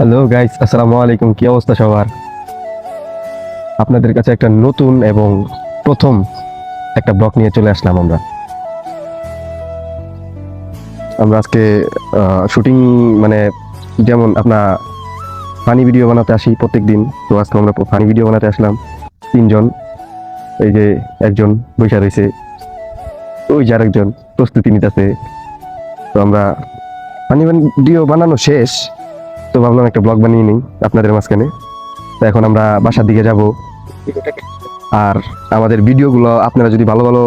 Hello guys আসসালামু আলাইকুম কি অবস্থা সবার? আপনাদের কাছে একটা নতুন এবং প্রথম একটা ব্লগ নিয়ে চলে আসলাম আমরা। আমরা আজকে শুটিং মানে যেমন আপনার ফানি ভিডিও বানাতে আসি প্রত্যেক দিন তো আজকে আমরা ফানি ভিডিও বানাতে আসলাম তিনজন। এই যে একজন বৈশা রয়েছে, ওই যে আরেকজন প্রস্তুতি নিতেছে। তো আমরা ফানি ভিডিও বানানো শেষ। তো ভাবলাম একটা ব্লগ বানিয়ে নিই আপনাদের মাঝখানে। তো এখন আমরা বাসার দিকে যাব। আর আমাদের ভিডিওগুলো আপনারা যদি ভালো ভালো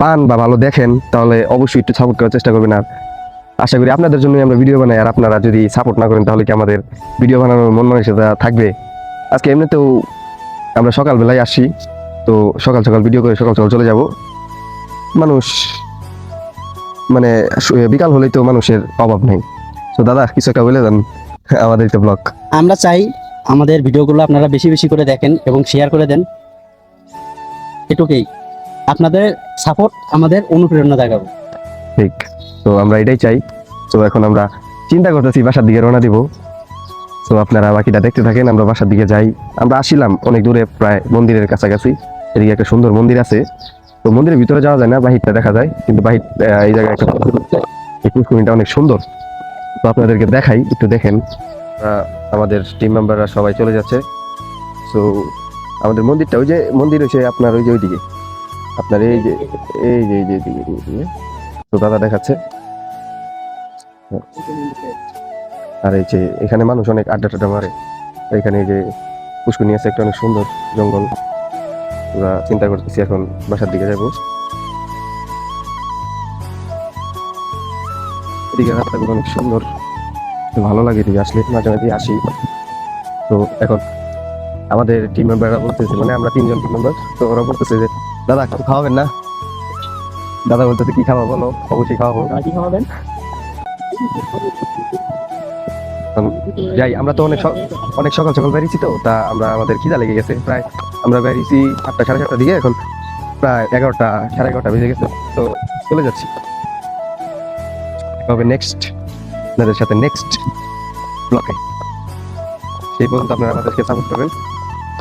পান বা ভালো দেখেন, তাহলে অবশ্যই একটু সাপোর্ট করার চেষ্টা করবেন। আর আশা করি আপনাদের জন্যই আমরা ভিডিও বানাই। আর আপনারা যদি সাপোর্ট না করেন, তাহলে কি আমাদের ভিডিও বানানোর মন মানসিকতা থাকবে? আজকে এমনিতেও আমরা সকালবেলায় আসি তো সকাল সকাল ভিডিও করে সকাল সকাল চলে যাব। মানুষ মানে বিকাল হলেই তো মানুষের অভাব নেই। তো দাদা, কিছু একটা বলে দেন। আমাদের তো ব্লগ আমরা চাই আমাদের ভিডিওগুলো আপনারা বেশি বেশি করে দেখেন এবং শেয়ার করে দেন। এটুকুই। আপনাদের সাপোর্ট আমাদের অনুপ্রেরণা জাগাবে। ঠিক। তো আমরা এটাই চাই। তো এখন আমরা চিন্তা করতেছি বাসার দিকে রওনা দিব। তো আপনারা বাকিটা দেখতে থাকেন আমরা বাসার দিকে যাই। আমরা আসিলাম অনেক দূরে প্রায় মন্দিরের কাছাকাছি। এদিকে একটা সুন্দর মন্দির আছে। তো মন্দিরের ভিতরে যাওয়া যায় না বাহিরটা দেখা যায়। কিন্তু বাহির এই জায়গায় একটা। এই পুষ্করিণীটা অনেক সুন্দর। তো আপনাদেরকে দেখাই, একটু দেখেন। আমাদের টিম মেম্বাররা সবাই চলে যাচ্ছে। তো আমাদের মন্দিরটা, ওই যে মন্দির হচ্ছে আপনার ওই যে ওইদিকে। আপনার এই যে এই যে এই যে এইদিকে। তো দাদা দেখাচ্ছে। আর এই যে, এখানে মানুষ অনেক আড্ডা টাড্ডা মারে। এখানে এই যে পুষ্করণী আছে, একটা অনেক সুন্দর জঙ্গল। আমরা চিন্তা করতেছি এখন বাসার দিকে যাব। এদিকে রাস্তাগুলো অনেক সুন্দর। ভালো লাগে এদিকে আসলে মাঝে মাঝে আসি। তো এখন আমাদের টিম মেম্বাররা বলতেছে মানে আমরা তিনজন টিম মেম্বার তো ওরা বলতেছে যে দাদা কিছু খাওয়াবেন না? দাদা বলতেছে কি খাওয়া বলো? অবশ্যই খাওয়াবো। কি খাওয়াবেন? যাই আমরা তো অনেক অনেক সকাল সকাল বেরিয়েছি তো তা আমরা আমাদের খিদা লেগে গেছে। প্রায় আমরা বেরিয়েছি আটটা সাড়ে সাতটার দিকে এখন প্রায় এগারোটা সাড়ে এগারোটা বেজে গেছে তো চলে যাচ্ছি। তবে নেক্সট আপনাদের সাথে নেক্সট ব্লকে সেই পর্যন্ত আপনারা আমাদেরকে সাপোর্ট করবেন।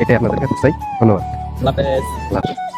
এটাই আপনাদের কাছে চাই। ধন্যবাদ।